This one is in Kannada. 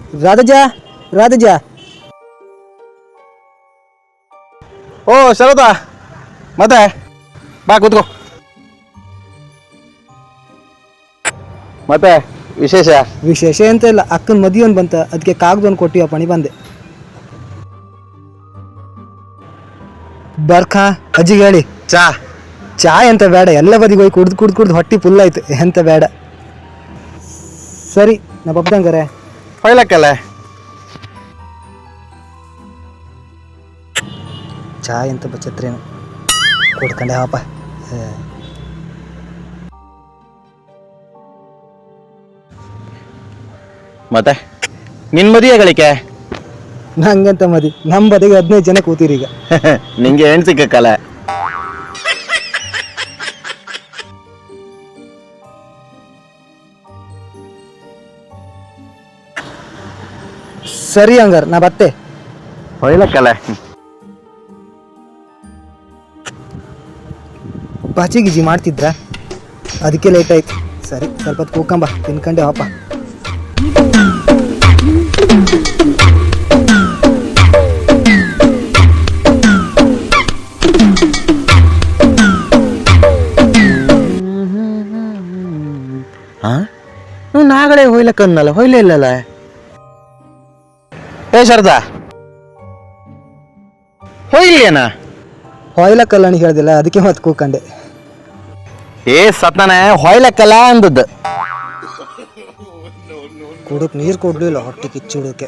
ರಾಧಜ ರಾಧಜ ಓ ಶರದಾ ಮತ್ತೆ? ಬಾ ಕೂತ್ಕೋ. ಮತ್ತೆ ವಿಶೇಷ? ವಿಶೇಷ ಎಂತ ಇಲ್ಲ ಅಕ್ಕನ ಮದಿ ಒಂದು ಬಂತ ಅದಕ್ಕೆ ಕಾಗದೊಂದು ಕೊಟ್ಟಿ ಆ ಪಣಿ ಬಂದೆ. ಬರ್ಖಾ ಅಜ್ಜಿಗೆ ಹೇಳಿ. ಚಾ. ಚಾ ಎಂತ ಬೇಡ ಎಲ್ಲ ಬದಿಗೆ ಹೋಗಿ ಕುಡ್ದು ಕುಡ್ದು ಕುಡ್ದು ಹೊಟ್ಟಿ ಫುಲ್ ಆಯ್ತು ಎಂತ ಬೇಡ. ಸರಿ ನಾ ಬಬ್ದಂಗಾರೆ. ಹೊಯ್ಲಕ್ಕಲ್ಲ ಚಾ ಎಂತ ಬಚ್ಚತ್ರೇನು ಕುಡ್ಕಂಡೆ ಹಾಪ. ಮತ್ತೆ? ನಿನ್ ಮದುವೆಗಳಿಕೆ ನಂಗಂತ ಮದಿ. ನಮ್ಮ ಬದಿಗೆ ಹದಿನೈದು ಜನ ಕೂತೀರಿ ಈಗ. ನಿಂಗೆ ಹೆಣ್ ಸಿಕ್ಕಕ್ಕಲ್ಲ ಸರಿ ಹಂಗಾರ ನಾ ಬತ್ತೆ. ಹೊಯ್ಲಕ್ಕಲ್ಲ ಪಾಚಿ ಗಿಜಿ ಮಾಡ್ತಿದ್ರ? ಅದಕ್ಕೆ ಲೇಟ್ ಆಯ್ತು. ಸರಿ ಸ್ವಲ್ಪ ಹೊತ್ತು ಕೂಕಂಬ ತಿನ್ಕಂಡೆ ಅಪ್ಪ ಹಾ ನಾಗಡೆ ಹೊಯ್ಲಕ್ಕನ್ನಲ್ಲ ಹೊಯ್ಲೇ ಇಲ್ಲಲ್ಲ ಏ ಶಾರದಾ. ಹೋಯ್ಲೇನ ಹೊಯ್ಲ ಕಲ್ಯಾಣಿ ಹೇಳ್ದಿಲ್ಲ ಅದಕ್ಕೆ ಮತ್ತೆ ಕೂಕಂಡೆ. ಏ ಸತ್ನಾನೆ ಹೊಯ್ಲಕ್ಕಲ್ಲ ಅಂದದ್ದು. ಕುಡಕ್ ನೀರು ಕೊಡ್ಲಿಲ್ಲ ಹೊಟ್ಟೆ ಕಿಚ್ಚುಡಕ್ಕೆ